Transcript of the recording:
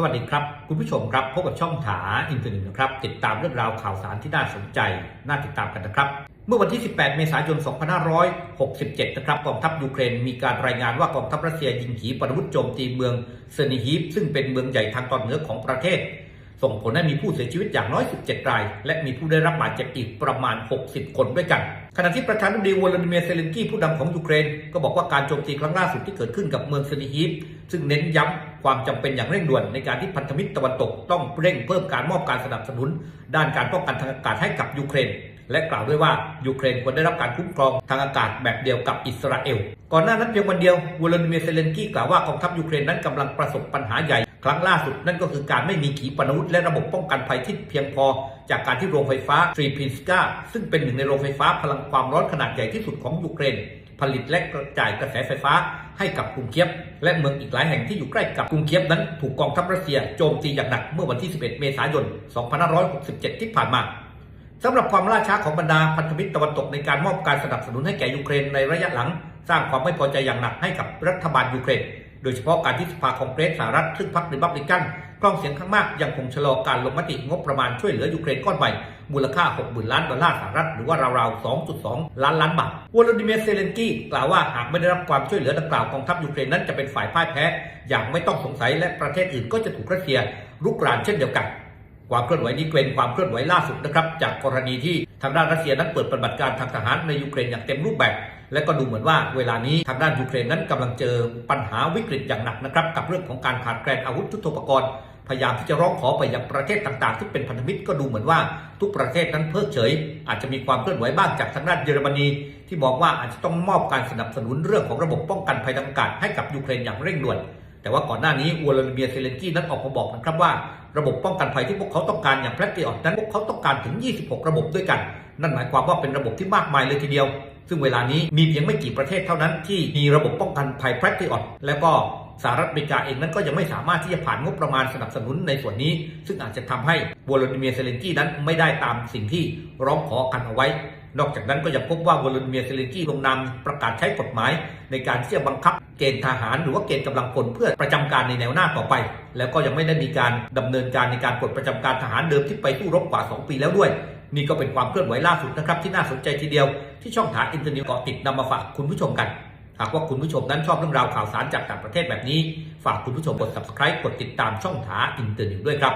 สวัสดีครับ คุณผู้ชมครับพบกับช่องถาอินเทอร์เน็ตนะครับ ติดตามเรื่องราวข่าวสารที่น่าสนใจ น่าติดตามกันนะครับ เมื่อวันที่ 18 เมษายน 2567 นะครับกองทัพยูเครนมีการรายงานว่ากองทัพรัสเซียยิงขีปนาวุธโจมตีเมืองเซนิฮีฟซึ่งเป็นเมืองใหญ่ทางตอนเหนือของประเทศ ส่งผลให้มีผู้เสียชีวิตอย่างน้อย 17 ราย และมีผู้ได้รับบาดเจ็บอีกประมาณ 60 คนด้วยกัน ขณะที่ประธานาธิบดีวลาดิเมียร์เซเลนกี้ผู้นำของยูเครน ก็บอกว่าการโจมตีครั้งล่าสุดที่เกิดขึ้นกับเมืองเซนิฮีฟซึ่งเน้นย้ำความจำเป็นอย่างเร่งด่วนในการที่พันธมิตรตะวันตกต้องเร่งเพิ่มการมอบการสนับสนุน ด้านการป้องกันทางอากาศให้กับยูเครนและกล่าวด้วยว่ายูเครนควรได้รับการคุ้มครองทางอากาศแบบเดียวกับอิสราเอล ก่อนหน้านั้นเพียงวันเดียววลาดิเมียร์เซเลนกี้กล่าวว่ากองทัพยูเครนนั้นกำลังประสบปัญหาใหญ่ ครั้งล่าสุดนั่นก็คือการไม่มีขีปนาวุธและระบบป้องกันภัยที่เพียงพอ จากการที่โรงไฟฟ้าทรีพินสกาซึ่งเป็นหนึ่งในโรงไฟฟ้าพลังความร้อนขนาดใหญ่ที่สุดของยูเครน ผลิตและกระจายกระแสไฟฟ้าให้กับกรุงเคียบ และเมืองอีกหลายแห่งที่อยู่ใกล้กับกรุงเคียบนั้นถูกกองทัพรัสเซียโจมตีอย่างหนักเมื่อวันที่ 11 เมษายน 2567 ที่ผ่านมาสำหรับความล่าช้าของบรรดาพันธมิตรตะวันตกในการมอบการสนับสนุนให้แก่ยูเครนในระยะหลัง สร้างความไม่พอใจอย่างหนักให้กับรัฐบาลยูเครน โดยเฉพาะการที่สภาคองเกรสสหรัฐซึ่งพรรคริพับลิกันกล้องเสียงข้างมากยังคงชะลอการลงมติงบประมาณช่วยเหลือยูเครนก้อนใหม่มูลค่า 60,000 ล้านดอลลาร์สหรัฐหรือว่าราวๆ 2.2 ล้านล้านบาทวลาดิเมียร์เซเลนกี้กล่าวว่าหากไม่ได้รับความช่วยเหลือดังกล่าวกองทัพยูเครนนั้นจะเป็นฝ่ายพ่ายแพ้ อย่างไม่ต้องสงสัยและประเทศอื่นก็จะถูกรัสเซียรุกรานเช่นเดียวกัน ความเคลื่อนไหวนี้เป็นความเคลื่อนไหวล่าสุดนะครับจากกรณีที่ทางด้านรัสเซียนั้นเปิดปฏิบัติการทางทหารในยูเครนอย่างเต็มรูปแบบ และก็ดูเหมือนว่าเวลานี้ทางด้านยูเครนนั้นกำลังเจอปัญหาวิกฤตอย่างหนักนะครับกับเรื่องของการขาดแคลนอาวุธยุทโธปกรณ์พยายามที่จะร้องขอไปยังประเทศต่างๆ ที่เป็นพันธมิตรก็ดูเหมือนว่าทุกประเทศนั้นเพิกเฉย อาจจะมีความเคลื่อนไหวบ้างจากทางด้านเยอรมนี ที่บอกว่าอาจจะต้องมอบการสนับสนุนเรื่องของระบบป้องกันภัยทางอากาศให้กับยูเครนอย่างเร่งด่วน แต่ว่าก่อนหน้านี้วลาดิเมียร์เซเลนกี้นั้นออกมาบอกนะครับว่า ระบบป้องกันภัยที่พวกเขาต้องการอย่างแพลตติออนั้นพวกเขาต้องการถึง 26 ระบบด้วยกัน นั่นหมายความว่าเป็นระบบที่มากมายเลยทีเดียว ซึ่งเวลานี้มีเพียงไม่กี่ประเทศเท่านั้นที่มีระบบป้องกันภัยแพลตติออแล้วก็สหรัฐอเมริกาเองนั้นก็ยังไม่สามารถที่จะผ่านงบประมาณสนับสนุนในส่วนนี้ ซึ่งอาจจะทำให้วลาดิเมียร์เซเลนกี้นั้นไม่ได้ตามสิ่งที่ร้องขอกันเอาไว้ นอกจากนั้นก็ยังพบว่าวลาดิเมียร์เซเลนกี้ลงนามประกาศใช้กฎหมาย ในการที่จะบังคับเกณฑ์ทหารหรือว่าเกณฑ์กำลังพลเพื่อประจำการในแนวหน้าต่อไป แล้วก็ยังไม่ได้มีการดำเนินการในการปลดประจำการทหารเดิมที่ไปสู้รบกว่า 2 ปีแล้วด้วย นี่ก็เป็นความเคลื่อนไหวล่าสุดนะครับที่น่าสนใจทีเดียวที่ช่องถาอินเทอร์เน็ตเกาะติดนำมาฝากคุณผู้ชมกัน หากว่าคุณผู้ชมนั้นชอบเรื่องราวข่าวสารจากต่างประเทศแบบนี้ ฝากคุณผู้ชมกด subscribe กดติดตามช่องถาอินเทอร์เน็ตด้วยครับ